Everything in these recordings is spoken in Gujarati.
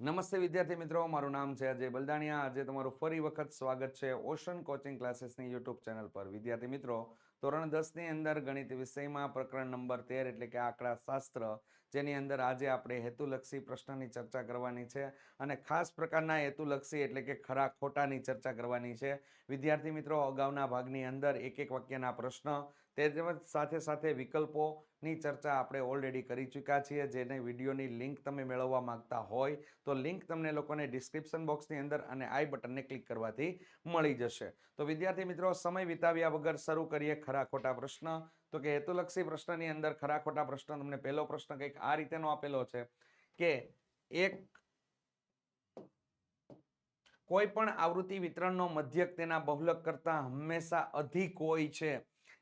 નમસ્તે વિદ્યાર્થી મિત્રો, મારું નામ છે અજય બલદાણિયા. આજે તમારું ફરી વખત સ્વાગત છે ઓશન કોચિંગ ક્લાસીસની યુટ્યુબ ચેનલ પર. વિદ્યાર્થી મિત્રો, ધોરણ દસની અંદર ગણિત વિષયમાં પ્રકરણ નંબર તેર એટલે કે આંકડા શાસ્ત્ર જેની અંદર આજે આપણે હેતુલક્ષી પ્રશ્નની ચર્ચા કરવાની છે અને ખાસ પ્રકારના હેતુલક્ષી એટલે કે ખરા ખોટાની ચર્ચા કરવાની છે. વિદ્યાર્થી મિત્રો, અગાઉના ભાગની અંદર એક એક વાક્યના પ્રશ્ન તે તેમજ સાથે સાથે વિકલ્પોની ચર્ચા આપણે ઓલરેડી કરી ચૂક્યા છીએ, જેને વિડીયોની લિંક તમે મેળવવા માંગતા હોય તો લિંક તમને લોકોને ડિસ્ક્રિપ્શન બોક્સની અંદર અને આઈ બટનને ક્લિક કરવાથી મળી જશે. તો વિદ્યાર્થી મિત્રો, સમય વિતાવ્યા વગર શરૂ કરીએ ખરા ખોટા પ્રશ્ન. તો કે હેતુલક્ષી પ્રશ્નની અંદર ખરા ખોટા પ્રશ્ન, તમને પહેલો પ્રશ્ન કંઈક આ રીતેનો આપેલો છે કે એક કોઈ પણ આવૃત્તિ વિતરણનો મધ્યક તેના બહુલક કરતાં હંમેશા અધિક હોય છે.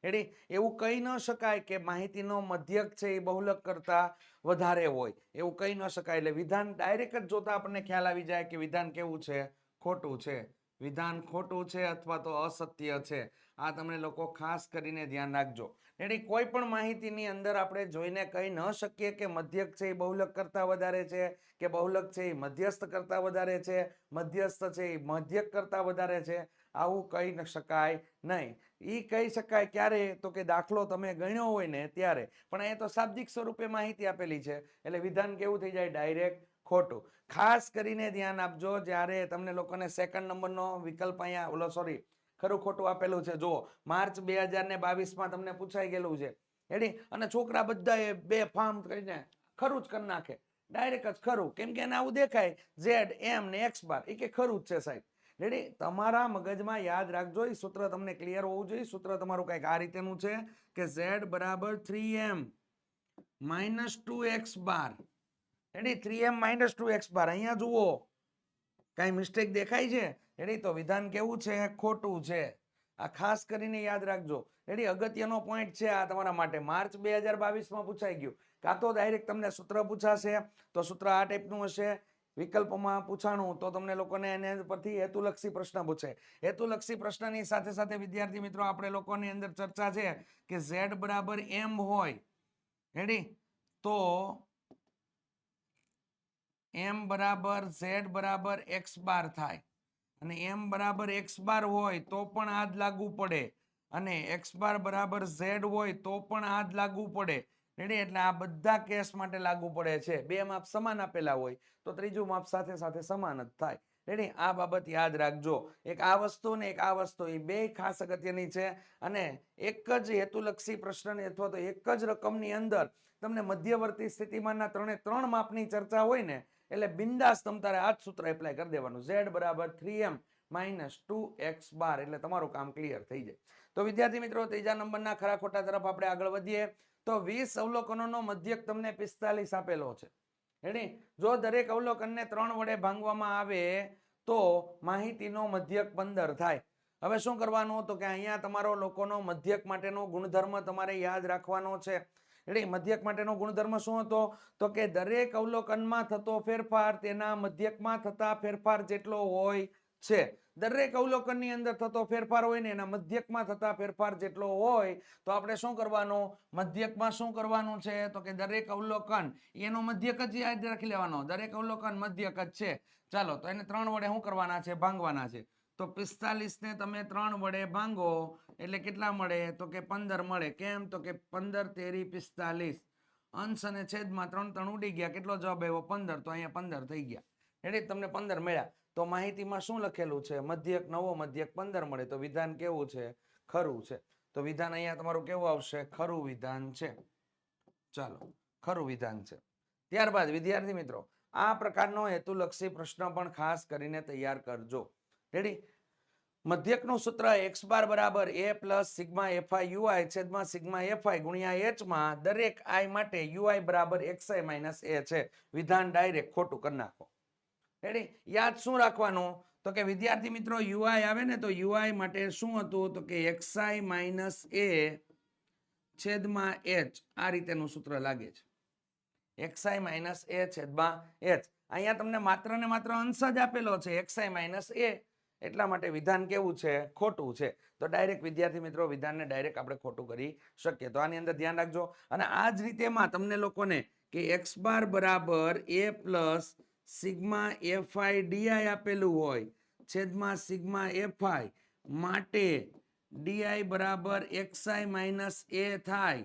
એટલે એવું કહી ન શકાય કે માહિતીનો મધ્યક છે એ બહુલક કરતાં વધારે હોય. એવું કહી ન શકાય. એટલે વિધાન ડાયરેક્ટ જ જોતા આપણને ખ્યાલ આવી જાય કે વિધાન કેવું છે? ખોટું છે. વિધાન ખોટું છે અથવા તો અસત્ય છે. આ તમને લોકો ખાસ કરીને ધ્યાન રાખજો. એટલે કોઈ પણ માહિતીની અંદર આપણે જોઈને કહી ન શકીએ કે મધ્યક છે એ બહુલક કરતાં વધારે છે કે બહુલક છે એ મધ્યસ્થ કરતાં વધારે છે? મધ્યસ્થ છે એ મધ્યક કરતાં વધારે છે? આવું કહી ન શકાય નહીં. એ કહી શકાય ક્યારે? તો કે દાખલો તમે ગણ્યો હોય ને ત્યારે. પણ એ તો શાબ્દિક સ્વરૂપે માહિતી આપેલી છે. એટલે વિધાન કેવું થઈ જાય? ડાયરેક્ટ ખોટું. ખાસ કરીને ધ્યાન આપજો જ્યારે તમને લોકોને સેકન્ડ નંબરનો વિકલ્પ અહીંયા, ઓલો સોરી ખરું ખોટું આપેલું છે. જુઓ, માર્ચ બે હજાર ને બાવીસમાં તમને પૂછાઈ ગયેલું છે. એડી અને છોકરા બધાએ બે ફાર્મ કરીને ખરું જ કરી નાખે. ડાયરેક્ટ જ ખરું. કેમ કે એને આવું દેખાય. ઝેડ એમ ને એક્સ બાર. એ કે ખરું જ છે સાહેબ. રેડી તમારા મગજમાં યાદ રાખજો, એ સૂત્ર તમને ક્લિયર હોવું જોઈએ. સૂત્ર તમારું કંઈક આ રીતેનું છે કે ઝેડ બરાબર three M minus two X bar ready three M minus two X bar અહીંયા જુઓ. કાંઈ મિસ્ટેક દેખાય છે? રેડી તો વિધાન કેવું છે? ખોટું છે. આ ખાસ કરીને યાદ રાખજો. રેડી અગત્યનો પોઈન્ટ છે આ તમારા માટે. માર્ચ બે હજાર બાવીસમાં પૂછાઈ ગયું. કાં તો ડાયરેક્ટ તમને સૂત્ર પૂછાશે? તો સૂત્ર આ ટાઈપનું હશે. વિકલ્પમાં પૂછાણું, તો તમને લોકોને એને પરથી હેતુલક્ષી પ્રશ્ન પૂછે. હેતુલક્ષી પ્રશ્નની સાથે સાથે વિદ્યાર્થી મિત્રો, આપણે લોકોની અંદર ચર્ચા છે કે ઝેડ બરાબર એમ હોય. હેડી તો એમ બરાબર ઝેડ બરાબર એક્સ બાર થાય. અને એમ બરાબર એક્સ બાર હોય તો પણ આ જ લાગુ પડે. અને એક્સ બાર બરાબર ઝેડ હોય તો પણ આ જ લાગુ પડે. રેડી? એટલે આ બધા કેસ માટે લાગુ પડે છે. બે માપ સમાન આપેલા હોય, તો ત્રીજું માપ સાથે સાથે સમાન જ થાય. રેડી? આ બાબત યાદ રાખજો. એક આ વસ્તુ ને એક આ વસ્તુ. એ બે ખાસ અગત્યની છે. અને એક જ હેતુલક્ષી પ્રશ્નની અથવા તો એક જ રકમની અંદર તમને મધ્યવર્તી સ્થિતિમાનના ત્રણે ત્રણ માપની ચર્ચા હોય ને, એટલે બિંદાસ તમ તારે આ જ સૂત્ર એપ્લાય કરી દેવાનું. ઝેડ બરાબર three M minus two X bar. એટલે તમારું કામ ક્લિયર થઈ જાય. તો વિદ્યાર્થી મિત્રો, ત્રીજા નંબરના ખરા ખોટા તરફ આપણે આગળ વધીએ. તો વીસ અવલોકનોનો મધ્યક તમને પિસ્તાલીસ આપેલો છે. રેડી જો દરેક અવલોકનને ત્રણ વડે ભાંગવામાં આવે, તો માહિતીનો મધ્યક પંદર થાય. હવે શું કરવાનું તો કે અહીંયા તમારો લોકોનો મધ્યક માટેનો ગુણધર્મ તમારે યાદ રાખવાનો છે. એટલે મધ્યક માટેનો ગુણધર્મ શું હતો? તો કે દરેક અવલોકનમાં થતો ફેરફાર તેના મધ્યકમાં થતા ફેરફાર જેટલો હોય છે. દરેક અવલોકનની અંદર થતો ફેરફાર હોય ને એના મધ્યકમાં થતા ફેરફાર જેટલો હોય, તો આપણે શું કરવાનું? મધ્યકમાં શું કરવાનું છે? તો કે દરેક અવલોકન, એનો મધ્યક જ યાદ રાખી લેવાનો. દરેક અવલોકન મધ્યક જ છે. ચાલો, તો એને ત્રણ વડે શું કરવાના છે? ભાંગવાના છે. તો પિસ્તાલીસને તમે ત્રણ વડે ભાંગો, એટલે કેટલા મળે? તો કે પંદર મળે. કેમ? તો કે પંદર તેરી પિસ્તાલીસ. અંશ અને છેદમાં ત્રણ ત્રણ ઉડી ગયા. કેટલો જવાબ આવ્યો? પંદર. તો અહીંયા પંદર થઈ ગયા. એટલે તમને પંદર મળ્યા. તો માહિતીમાં શું લખેલું છે? મધ્યક નવો, મધ્યક પંદર મળે. તો વિધાન કેવું છે? ખરું છે. તો વિધાન અહીંયા તમારું કેવું આવશે? ખરું વિધાન છે. ચાલો, ખરું વિધાન છે. ત્યારબાદ, વિદ્યાર્થી મિત્રો, આ પ્રકારનો હેતુલક્ષી પ્રશ્ન પણ ખાસ કરીને તૈયાર કરજો. રેડી મધ્યકનું સૂત્ર એક્સ બાર બરાબર A plus sigma F I U I છેદમાં સિગ્મા એફઆઈ ગુણ્યા એચમાં દરેક આઈ માટે યુઆઈ બરાબર એક્સઆઈ માઇનસ એ છે. વિધાન ડાયરેક્ટ ખોટું કરી નાખો. રેડી યાદ શું રાખવાનું? તો કે વિદ્યાર્થી મિત્રો, યુઆઈ આવે ને તો યુઆઈ માટે શું હતું? તો કે એક્સઆઈ માઇનસ એ છેદમાં એચ. આ રીતેનું સૂત્ર લાગે છે. એક્સઆઈ માઇનસ એ છેદમાં એચ. અહીંયા તમને માત્ર ને માત્ર અંશ જ આપેલો છે, એક્સઆઈ માઇનસ એ. એટલા માટે વિધાન કેવું છે? ખોટું છે. તો ડાયરેક્ટ વિદ્યાર્થી મિત્રો, વિધાનને ડાયરેક્ટ આપણે ખોટું કરી શકીએ. તો આની અંદર ધ્યાન રાખજો. અને આ જ રીતેમાં તમને લોકોને કે એક્સ બાર બરાબર A plus sigma F I D I આપેલું હોય. છેદમાં સિગ્મા એફઆઈ માટે ડીઆઈ બરાબર એક્સઆઈ માઇનસ એ થાય.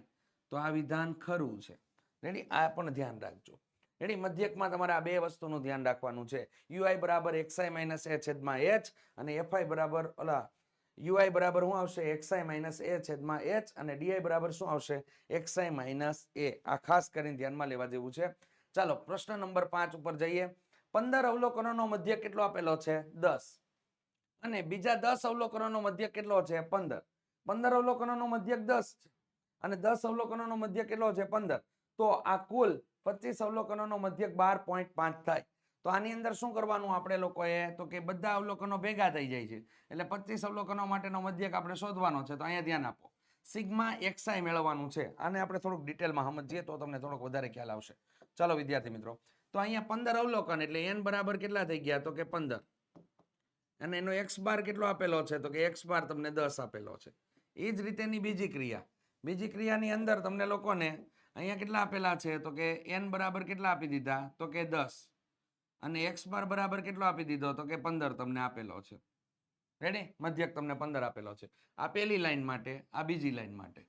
તો આ વિધાન ખરું છે. રેડી? આ પણ ધ્યાન રાખજો. રેડી? મધ્યકમાં તમારે આ બે વસ્તુનું ધ્યાન રાખવાનું છે. યુઆઈ બરાબર એક્સઆઈ માઇનસ એ છેદમાં એચ અને એફઆઈ બરાબર ઓલા યુઆઈ બરાબર શું આવશે? એક્સઆઈ માઇનસ એ છેદમાં એચ અને ડીઆઈ બરાબર શું આવશે? XI minus A. આ ખાસ કરીને ધ્યાનમાં લેવા જેવું છે. ચાલો, પ્રશ્ન નંબર પાંચ ઉપર જઈએ. પંદર અવલોકનોનો મધ્ય કેટલો આપેલો છે? દસ. અને બીજા દસ અવલોકનોનો મધ્ય કેટલો છે? પંદર. પંદર અવલોકનોનો મધ્યક દસ છે. અને દસ અવલોકનોનો મધ્ય કેટલો છે? પંદર. તો આ કુલ પચીસ અવલોકનોનો મધ્યક બાર પોઈન્ટ પાંચ થાય. તો આની અંદર શું કરવાનું આપણે લોકોએ? તો કે બધા અવલોકનો ભેગા થઈ જાય છે. એટલે પચીસ અવલોકનો માટેનો મધ્યક આપણે શોધવાનો છે, તો અહીંયા ધ્યાન આપો. સિગ્મા એક્સાઈ મેળવવાનું છે. આને આપણે થોડુંક ડિટેલમાં સમજીએ તો તમને થોડોક વધારે ખ્યાલ આવશે. ચાલો વિદ્યાર્થી મિત્રો, તો અહીંયા પંદર અવલોકન એટલે એન બરાબર કેટલા થઈ ગયા? તો કે પંદર. અને એનો એક્સ બાર કેટલો આપેલો છે? તો કે એક્સ બાર તમને દસ આપેલો છે. એ જ રીતેની બીજી ક્રિયા. બીજી ક્રિયાની અંદર તમને લોકોને અહીંયા કેટલા આપેલા છે? તો કે એન બરાબર કેટલા આપી દીધા? તો કે દસ. અને એક્સ બાર બરાબર કેટલો આપી દીધો? તો કે પંદર તમને આપેલો છે. રેડી મધ્યક તમને પંદર આપેલો છે. આ પહેલી લાઈન માટે, આ બીજી લાઈન માટે.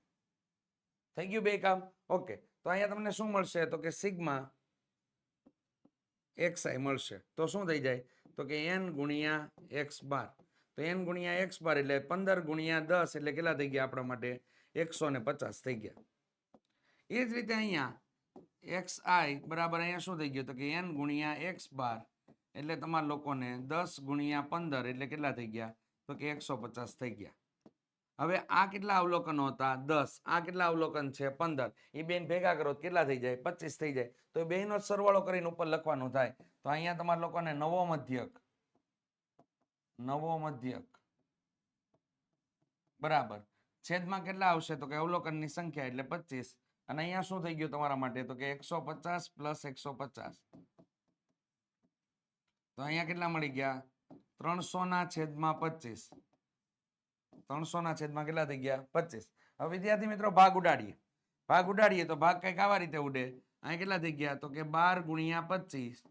થઈ ગયું બે કામ? ઓકે તો અહીંયા તમને શું મળશે? તો કે સિગ્મા એક્સ આઈ મળશે. તો શું થઈ જાય? તો કે એન ગુણ્યા એક્સ બાર. તો એન ગુણ્યા એક્સ બાર એટલે પંદર ગુણ્યા દસ એટલે કેટલા થઈ ગયા આપણા માટે? એકસો ને પચાસ થઈ ગયા. એ જ રીતે અહીંયા એક્સ આઈ બરાબર અહીંયા શું થઈ ગયું? તો કે એન ગુણ્યા એક્સ બાર એટલે તમારા લોકોને દસ ગુણ્યા પંદર એટલે કેટલા થઈ ગયા? તો કે એકસો પચાસ થઈ ગયા. હવે આ કેટલા અવલોકનો હતા? દસ. આ કેટલા અવલોકન છે? પંદર. એ બેન ભેગા કરો, કેટલા થઈ જાય? પચીસ થઈ જાય. તો એ બેનો સરવાળો કરીને ઉપર લખવાનું થાય. તો અહીંયા તમારા લોકોને નવો મધ્યક. નવો મધ્યક. બરાબર. છેદમાં કેટલા આવશે? તો કે અવલોકનની સંખ્યા એટલે પચીસ. અને અહીંયા શું થઈ ગયું તમારા માટે? તો કે એકસો પચાસ પ્લસ એકસો પચાસ. તો અહીંયા કેટલા મળી ગયા? ત્રણસો ના છેદમાં પચીસ. ત્રણસો ના છેદમાં કેટલા થઈ ગયા? પચીસ. હવે વિદ્યાર્થી મિત્રો, ભાગ ઉડાડીએ. ભાગ ઉડાડીએ તો ભાગ કંઈક આવા રીતે ઉડે. અહીંયા કેટલા થઈ ગયા? તો કે બાર ગુણ્યા પચીસ.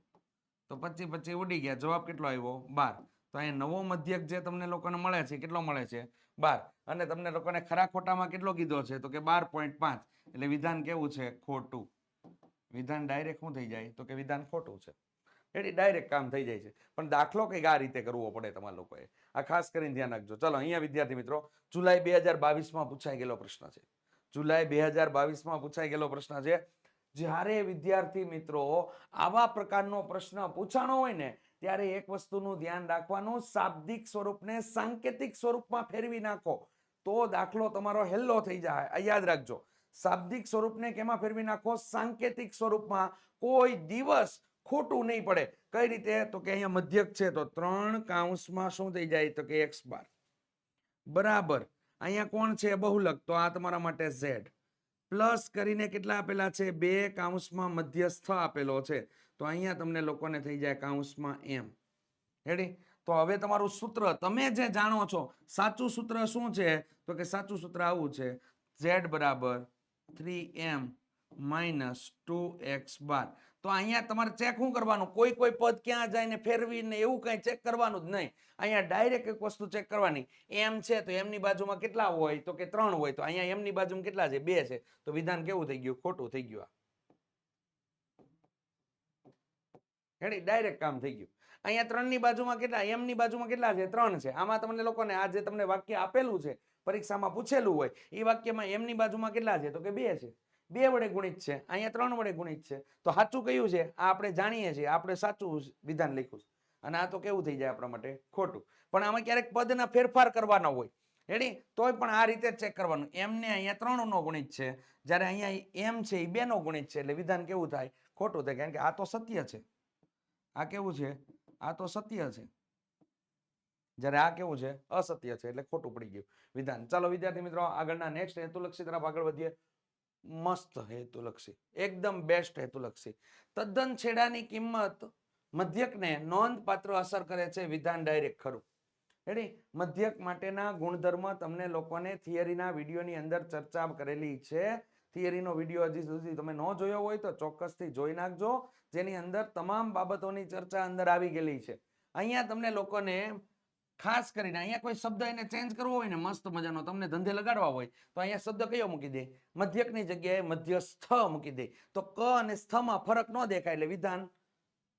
તો પચીસ પચીસ ઉડી ગયા. જવાબ કેટલો આવ્યો? બાર. તો અહીંયા નવો મધ્યક જે તમને લોકોને મળે છે, કેટલો મળે છે? બાર. અને તમને લોકોને ખરા ખોટામાં કેટલો કીધો છે? તો કે બાર પોઈન્ટ પાંચ. એટલે વિધાન કેવું છે? ખોટું. વિધાન ડાયરેક્ટ શું થઈ જાય? તો કે વિધાન ખોટું છે. એટલે ડાયરેક્ટ કામ થઈ જાય છે. પણ દાખલો કંઈક આ રીતે કરવો પડે તમારા લોકોએ. આ ખાસ કરીને ધ્યાન રાખજો. ચલો, અહીંયા વિદ્યાર્થી મિત્રો, જુલાઈ બે હજાર બાવીસમાં પૂછાઈ ગયેલો પ્રશ્ન છે. જુલાઈ બે હજાર બાવીસમાં પૂછાઈ ગયેલો પ્રશ્ન છે. જ્યારે વિદ્યાર્થી મિત્રો આવા પ્રકારનો પ્રશ્ન પૂછાણો હોય ને, ત્યારે એક વસ્તુનું ધ્યાન રાખવાનું, શાબ્દિક સ્વરૂપને સાંકેતિક સ્વરૂપમાં ફેરવી નાખો. તો દાખલો તમારો હેલ્લો થઈ જાય. યાદ રાખજો. શાબ્દિક સ્વરૂપને કેમાં ફેરવી નાખો? સાંકેતિક સ્વરૂપમાં. કોઈ દિવસ ખોટું નહીં પડે. કઈ રીતે? તો કે અહીંયા મધ્યક છે, તો ત્રણ કાઉન્સમાં શું થઈ જાય? તો કે એક્સ બાર. બરાબર. અહીંયા કોણ છે? બહુલક. તો આ તમારા માટે ઝેડ. પ્લસ કરીને કેટલા આપેલા છે? બે કાઉન્સમાં મધ્યસ્થ આપેલો છે. તો અહીંયા તમને લોકોને થઈ જાય કાઉન્સમાં એમ. રેડી તો હવે તમારું સૂત્ર. તમે જે જાણો છો, સાચું સૂત્ર શું છે? તો કે સાચું સૂત્ર આવું છે. ઝેડ બરાબર three M minus two X bar. તો અહીંયા તમારે ચેક શું કરવાનું? કોઈ કોઈ પદ ક્યાં જાય ને ફેરવીને એવું કઈ ચેક કરવાનું જ નહીં. અહીંયા ડાયરેક્ટ એક વસ્તુ ચેક કરવાની. એમ છે તો એમની બાજુમાં કેટલા હોય? તો કે ત્રણ હોય. તો અહીંયા એમની બાજુમાં કેટલા છે? બે છે. તો વિધાન કેવું થઈ ગયું? ખોટું થઈ ગયું આ. ડાયરેક્ટ કામ થઈ ગયું. અહીંયા ત્રણની બાજુમાં કેટલા? એમની બાજુમાં કેટલા છે? ત્રણ છે. આમાં તમને લોકોને આ જે તમને વાક્ય આપેલું છે, પરીક્ષામાં પૂછેલું હોય, એ વાક્યમાં એમની બાજુમાં કેટલા છે? તો કે બે છે. બે વડે ગુણિત છે, અહીંયા ત્રણ વડે ગુણિત છે. તો સાચું કયું છે? આ આપણે જાણીએ છીએ, આપણે સાચું વિધાન લખ્યું છે. અને આ તો કેવું થઈ જાય આપણા માટે? ખોટું. પણ આમાં ક્યારેક પદના ફેરફાર કરવાના હોય. રેડી તોય પણ આ રીતે ચેક કરવાનું. એમને અહીંયા ત્રણ નો ગુણિત છે. જ્યારે અહીંયા એમ છે, એ બે નો ગુણિત છે, એટલે વિધાન કેવું થાય? ખોટું થાય. કારણ કે આ તો સત્ય છે. આ કેવું છે? આ તો સત્ય છે. જ્યારે આ કેવું છે? અસત્ય છે. એટલે ખોટું પડી ગયું વિધાન. ચાલો વિદ્યાર્થી મિત્રો, આગળના નેક્સ્ટ હેતુલક્ષી તરફ આગળ વધીએ. મસ્ત હેતુલક્ષી એકદમ બેસ્ટ હેતુલક્ષી તદ્દન છેડાની કિંમત મધ્યકને નોંધપાત્ર અસર કરે છે વિધાન ડાયરેક્ટ ખરું. રેડી મધ્યક માટેના ગુણધર્મ તમને લોકોને થિયરીના વિડીયોની અંદર ચર્ચા કરેલી છે. થિયરીનો વીડિયો હજી સુધી તમે ન જોયો હોય તો ચોક્કસથી જોઈ નાખજો. જેની અંદર તમામ બાબતોની ચર્ચા અંદર આવી ગયેલી છે. અહીંયા તમને લોકોને ખાસ કરીને અહીંયા કોઈ શબ્દ એને ચેન્જ કરવો હોય ને, મસ્ત મજાનો, તમને ધંધે લગાડવા હોય, તો અહીંયા શબ્દ કયો મૂકી દે? મધ્યકની જગ્યાએ મધ્યસ્થ મૂકી દે. તો ક અને સ્થમાં ફરક ન દેખાય એટલે વિધાન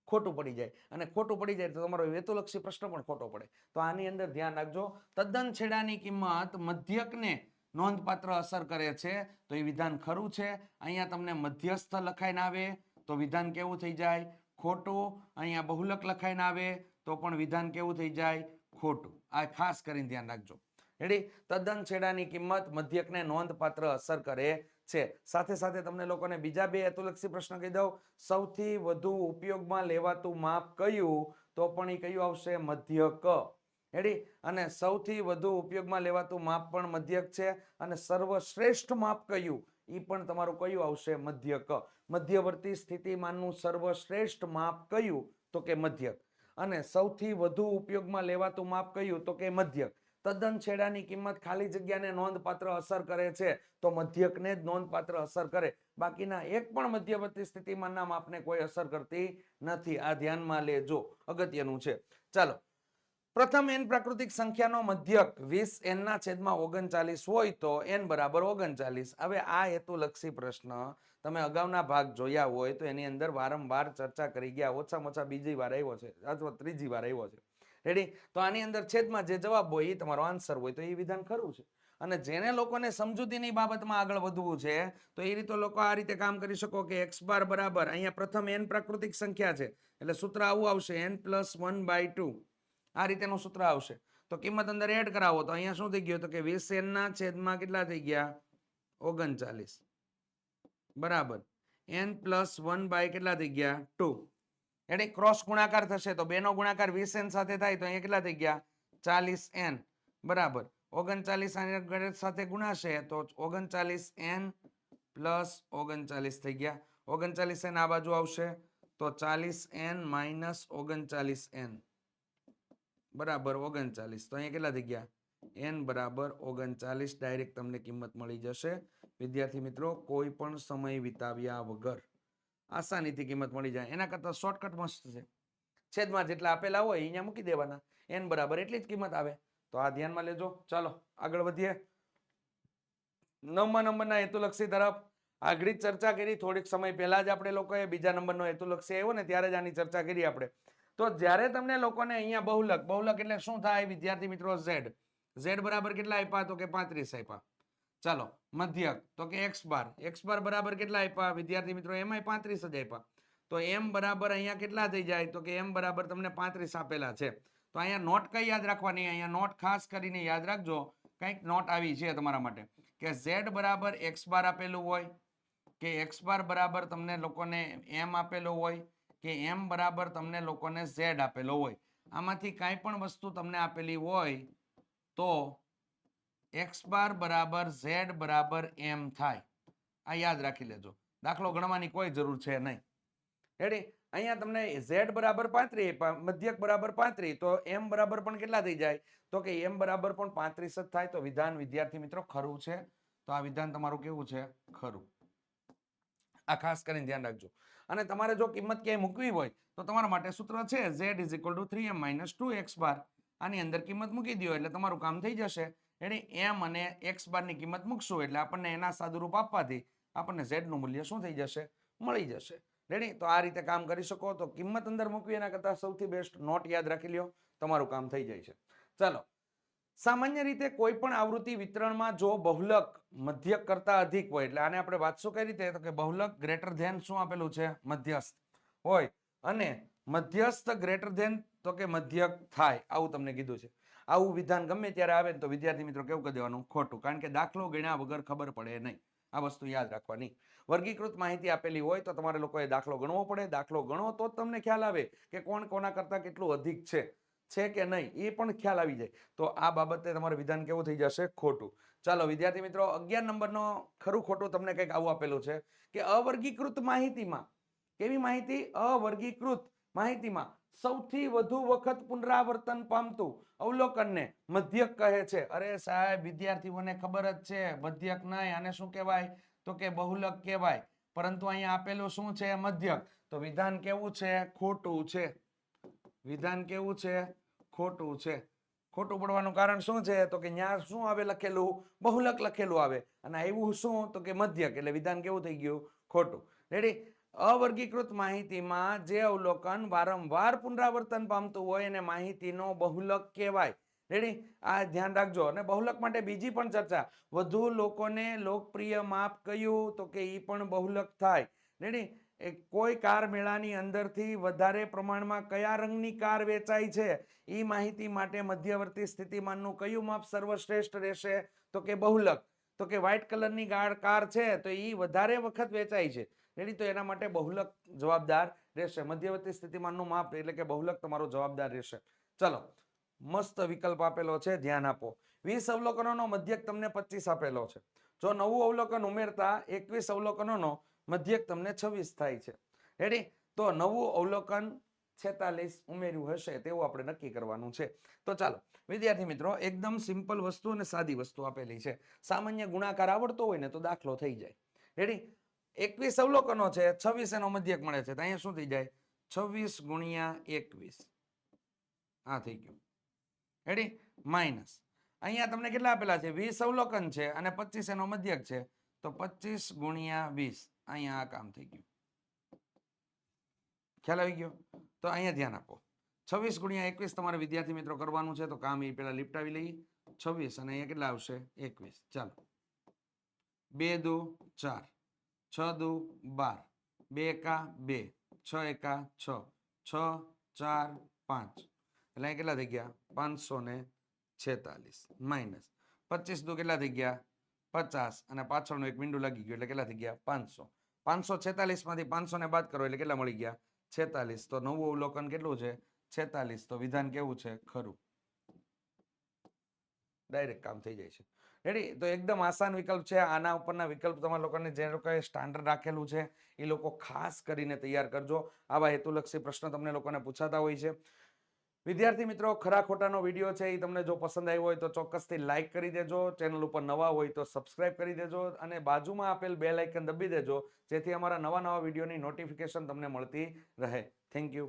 ખોટું પડી જાય. અને ખોટું પડી જાય તો તમારો વેતુલક્ષી પ્રશ્ન પણ ખોટો પડે. તો આની અંદર ધ્યાન રાખજો. તદ્દન છેડાની કિંમત મધ્યકને નોંધપાત્ર અસર કરે છે, તો એ વિધાન ખરું છે. અહીંયા તમને મધ્યસ્થ લખાઈને આવે, તો વિધાન કેવું થઈ જાય? ખોટું. અહીંયા બહુલક લખાઈને આવે, તો પણ વિધાન કેવું થઈ જાય? ખોટું. આ ખાસ કરીને ધ્યાન રાખજો. રેડી તદ્દન છેડાની કિંમત મધ્યકને નોંધપાત્ર અસર કરે છે. સાથે સાથે તમને લોકોને બીજા બે હેતુલક્ષી પ્રશ્ન કહી દઉં. સૌથી વધુ ઉપયોગમાં લેવાતું માપ કયું? તો પણ એ કયું આવશે? મધ્યક. રેડી અને સૌથી વધુ ઉપયોગમાં લેવાતું માપ પણ મધ્યક છે. અને સર્વશ્રેષ્ઠ માપ કયું? એ પણ તમારું કયું આવશે? મધ્યક. મધ્યવર્તી સ્થિતિમાનનું સર્વશ્રેષ્ઠ માપ કયું? તો કે મધ્યક. અને સૌથી વધુ ઉપયોગમાં લેવાતું માપ કયું? તો કે મધ્યક. તદ્દન છેડાની કિંમત ખાલી જગ્યાને નોંધપાત્ર અસર કરે છે, તો મધ્યકને જ નોંધપાત્ર અસર કરે. બાકીના એક પણ મધ્યવર્તી સ્થિતિમાનના માપને કોઈ અસર કરતી નથી. આ ધ્યાનમાં લેજો, અગત્યનું છે. ચાલો. પ્રથમ એન પ્રાકૃતિક સંખ્યાનો મધ્યક વીસ એનના છેદમાં ઓગણચાલીસ હોય તો એન બરાબર ઓગણચાલીસ. હવે આ હેતુલક્ષી પ્રશ્ન તમે અગાઉના ભાગ જોયા હોય તો એની અંદર વારંવાર ચર્ચા કરી ગયા. ઓછામાં ઓછા બીજી વાર આવ્યો છે અથવા ત્રીજી વાર આવ્યો છે. રેડી તો આની અંદર છેદમાં જે જવાબ હોય એ તમારો આન્સર હોય તો એ વિધાન ખરું છે. અને જેને લોકોને સમજૂતીની બાબતમાં આગળ વધવું છે તો એ રીતે લોકો આ રીતે કામ કરી શકો કે એક્સ બાર બરાબર. અહીંયા પ્રથમ એન પ્રાકૃતિક સંખ્યા છે. એટલે સૂત્ર આવું આવશે N plus one by two આ રીતેનું સૂત્ર આવશે. તો કિંમત અંદર એડ કરાવો તો અહીંયા શું થઈ ગયું તો કે વીસ એનના છેદમાં કેટલા થઈ ગયા? ઓગણચાલીસ. બરાબર. એન પ્લસ વન બાય કેટલા થઈ ગયા? ટુ એટલે ક્રોસ ગુણાકાર થશે તો બેનો ગુણાકાર વીસ એન સાથે થાય તો અહીંયા કેટલા થઈ ગયા? ચાલીસ એન બરાબર. ઓગણચાલીસ સાથે ગુણાશે તો ઓગણચાલીસ એન પ્લસ ઓગણચાલીસ થઈ ગયા. ઓગણચાલીસ એન આ બાજુ આવશે તો ચાલીસ એન માઇનસ ઓગણચાલીસ એન બરાબર, ઓગણચાલીસ. તો અહીંયા કેટલા થઈ ગયા? એન બરાબર, ઓગણચાલીસ. ડાયરેક્ટ તમને કિંમત મળી જશે. વિદ્યાર્થી મિત્રો, કોઈ પણ સમય વિતાવ્યા વગર આસાનીથી કિંમત મળી જાય. એના કરતાં શોર્ટકટ મસ્ત છે. છેદમાં જેટલા આપેલા હોય અહીંયા મૂકી દેવાના. એન બરાબર એટલી જ કિંમત આવે. તો આ ધ્યાનમાં લેજો. ચાલો, આગળ વધીએ. નવમા નંબરના હેતુલક્ષી તરફ આગળ ચર્ચા કરી. થોડીક સમય પહેલા જ આપણે લોકોએ બીજા નંબરનો હેતુલક્ષી આવ્યો ને, ત્યારે જ આની ચર્ચા કરી આપણે. તો જ્યારે તમને લોકોને અહીંયા બહુલક બહુલક એટલે શું થાય? વિદ્યાર્થી મિત્રો ઝેડ ઝેડ બરાબર કેટલા આપ્યા? તો કે પાંત્રીસ આપ્યા. ચાલો, મધ્યક. તો કે એક્સ બાર. એક્સ બાર બરાબર કેટલા આપ્યા? વિદ્યાર્થી મિત્રો, એમાંય પાંત્રીસ જ આપ્યા. તો એમ બરાબર અહીંયા કેટલા થઈ જાય? તો કે એમ બરાબર તમને પાંત્રીસ આપેલા છે. તો અહીંયા નોટ કઈ યાદ રાખવાની? અહીંયા નોટ ખાસ કરીને યાદ રાખજો. કંઈક નોટ આવી છે તમારા માટે. કે ઝેડ બરાબર એક્સ બાર આપેલું હોય, કે એક્સ બાર બરાબર તમને લોકોને એમ આપેલો હોય, કે એમ બરાબર તમને લોકોને ઝેડ આપેલો હોય. આમાંથી કાંઈ પણ વસ્તુ તમને આપેલી હોય, તો એક્સ બાર બરાબર ઝેડ બરાબર એમ થાય. આ યાદ રાખી લેજો. દાખલો ગણવાની કોઈ જરૂર છે નહીં. રેડી અહીંયા તમને ઝેડ બરાબર પાંત્રીસ મધ્યક બરાબર પાંત્રીસ, તો એમ બરાબર પણ કેટલા થઈ જાય? તો કે એમ બરાબર પણ પાંત્રીસ જ થાય, તો વિધાન વિદ્યાર્થી મિત્રો ખરું છે? તો આ વિધાન તમારું કેવું છે? ખરું. આ ખાસ કરીને ધ્યાન રાખજો. અને તમારે જો કિંમત ક્યાંય મૂકવી હોય, તો તમારા માટે સૂત્ર છે, Z is equal to three M minus two X bar. આની અંદર કિંમત મૂકી દો એટલે તમારું કામ થઈ જશે. એટલે એમ અને એક્સ બારની કિંમત મૂકશું એટલે આપણને એના સાદુરૂપ આપવાથી આપણને ઝેડનું મૂલ્ય શું થઈ જશે? મળી જશે. રેડી તો આ રીતે કામ કરી શકો. તો કિંમત અંદર મૂકવી એના કરતાં સૌથી બેસ્ટ નોટ યાદ રાખી લ્યો. તમારું કામ થઈ જાય છે. ચાલો. સામાન્ય રીતે કોઈ પણ આવૃત્તિ વિતરણમાં જો બહુલક મધ્યક કરતા અધિક હોય, એટલે આને આપણે વાંચશું કઈ રીતે તો? કે બહુલક ગ્રેટર ધેન શું આપેલું છે? મધ્યસ્થ હોય. અને મધ્યસ્થ ગ્રેટર ધેન તો કે મધ્યક થાય. આવું તમને કીધું છે. આવું વિધાન ગમે ત્યારે આવે ને તો વિદ્યાર્થી મિત્રો કેવું કરી દેવાનું? ખોટું. કારણ કે દાખલો ગણ્યા વગર ખબર પડે નહીં. આ વસ્તુ યાદ રાખવાની. વર્ગીકૃત માહિતી આપેલી હોય તો તમારે લોકોએ દાખલો ગણવો પડે. દાખલો ગણો તો તમને ખ્યાલ આવે કે કોણ કોના કરતાં કેટલું અધિક છે. છે કે નહીં? એ પણ ખ્યાલ આવી જાય. તો આ બાબતે તમારું વિધાન કેવું થઈ જશે? ખોટું. ચાલો, વિદ્યાર્થી મિત્રો, અગિયાર નંબરનો ખરું ખોટું તમને કંઈક આવું આપેલું છે કે અવર્ગીકૃત માહિતીમાં. કેવી માહિતી? અવર્ગીકૃત માહિતીમાં. સૌથી વધુ વખત પુનરાવર્તન પામતું અવલોકનને મધ્યક કહે છે. અરે સાહેબ, વિદ્યાર્થીઓને ખબર જ છે, મધ્યક નહીં, આને શું કહેવાય? તો કે બહુલક કહેવાય. પરંતુ અહીંયા આપેલું શું છે? મધ્યક. તો વિધાન કેવું છે? ખોટું છે. વિધાન કેવું છે? ખોટું છે. ખોટું પડવાનું કારણ શું છે? તો કે ન્યા શું આવે લખેલું? બહુલક લખેલું આવે. અને આવ્યું શું? તો કે મધ્યક. એટલે વિધાન કેવું થઈ ગયું? ખોટું. રેડી અવર્ગીકૃત માહિતીમાં જે અવલોકન વારંવાર પુનરાવર્તન પામતું હોય એને માહિતીનો બહુલક કહેવાય. રેડી આ ધ્યાન રાખજો. અને બહુલક માટે બીજી પણ ચર્ચા. વધુ લોકોને લોકપ્રિય માપ કયું તો કે એ પણ બહુલક થાય. રેડી એ કોઈ કાર મેળાની અંદરથી વધારે પ્રમાણમાં કયા રંગની કાર વેચાય છે? એ માહિતી માટે મધ્યવર્તી સ્થિતિમાનનું કયું માપ સર્વશ્રેષ્ઠ રહેશે? તો કે બહુલક. તો કે વ્હાઇટ કલરની કાર છે તો એ વધારે વખત વેચાય છે. રેડી? તો એના માટે બહુલક જવાબદાર રહેશે. મધ્યવર્તી સ્થિતિમાનનું માપ એટલે કે બહુલક તમારો જવાબદાર રહેશે. ચલો, મસ્ત વિકલ્પ આપેલો છે, ધ્યાન આપો. વીસ અવલોકનોનો મધ્યક તમને પચીસ આપેલો છે. જો નવું અવલોકન ઉમેરતા એકવીસ અવલોકનોનો મધ્યક તમને છવ્વીસ થાય છે. રેડી? તો નવું અવલોકન છેતાલીસ ઉમેર્યું હશે, તેવું આપણે નક્કી કરવાનું છે. તો ચાલો, વિદ્યાર્થી મિત્રો, એકદમ સિમ્પલ વસ્તુ અને સાદી વસ્તુ આપેલી છે. સામાન્ય ગુણાકાર આવડતો હોય ને તો દાખલો થઈ જાય. રેડી? એકવીસ અવલોકનો છે, છવ્વીસ એનો મધ્યક મળે છે. તો અહીંયા શું થઈ જાય? છવ્વીસ ગુણ્યા એકવીસ. આ થઈ ગયું. રેડી માઇનસ અહીંયા તમને કેટલા આપેલા છે? વીસ અવલોકન છે અને પચીસ એનો મધ્યક છે. તો પચીસ ગુણ્યા વીસ. અહીંયા આ કામ થઈ ગયું. ખ્યાલ આવી ગયો? તો અહીંયા ધ્યાન આપો. છવ્વીસ ગુણ્યા એકવીસ તમારે વિદ્યાર્થી મિત્રો કરવાનું છે, તો કામ એ પેલા લીપટાવી લઈએ. છવ્વીસ અને અહીંયા કેટલા આવશે? એકવીસ. ચાલો. બે દો ચાર. છ દુ બાર. બે એકા બે. છ એકા છ. છ ચાર પાંચ. એટલે અહીં કેટલા થઈ ગયા? પાંચસો ને છેતાલીસ. માઇનસ પચીસ દુ કેટલા થઈ ગયા? પચાસ. અને પાછળનું એક મીંડું લાગી ગયું એટલે કેટલા થઈ ગયા? પાંચસો. પાંચસો છેતાલીસમાંથી પાંચસો ને બાદ કરો એટલે કેટલા મળી ગયા? છેતાલીસ. તો નવું અવલોકન કેટલું છે? છેતાલીસ. તો વિધાન કેવું છે? ખરું. ડાયરેક્ટ કામ થઈ જાય છે. રેડી? તો એકદમ આસાન વિકલ્પ છે. આના ઉપરના વિકલ્પ તમારા લોકોને જે લોકોએ સ્ટાન્ડર્ડ રાખેલું છે, એ લોકો ખાસ કરીને તૈયાર કરજો. આવા હેતુલક્ષી પ્રશ્ન તમને લોકોને પૂછાતા હોય છે. વિદ્યાર્થી મિત્રો, ખરા ખોટાનો વીડિયો છે એ તમને જો પસંદ આવ્યો હોય તો ચોક્કસથી લાઇક કરી દેજો. ચેનલ ઉપર નવા હોય તો સબસ્ક્રાઇબ કરી દેજો અને બાજુમાં આપેલ બે લાઇકન દબી દેજો, જેથી અમારા નવા નવા વિડીયોની નોટિફિકેશન તમને મળતી રહે. Thank you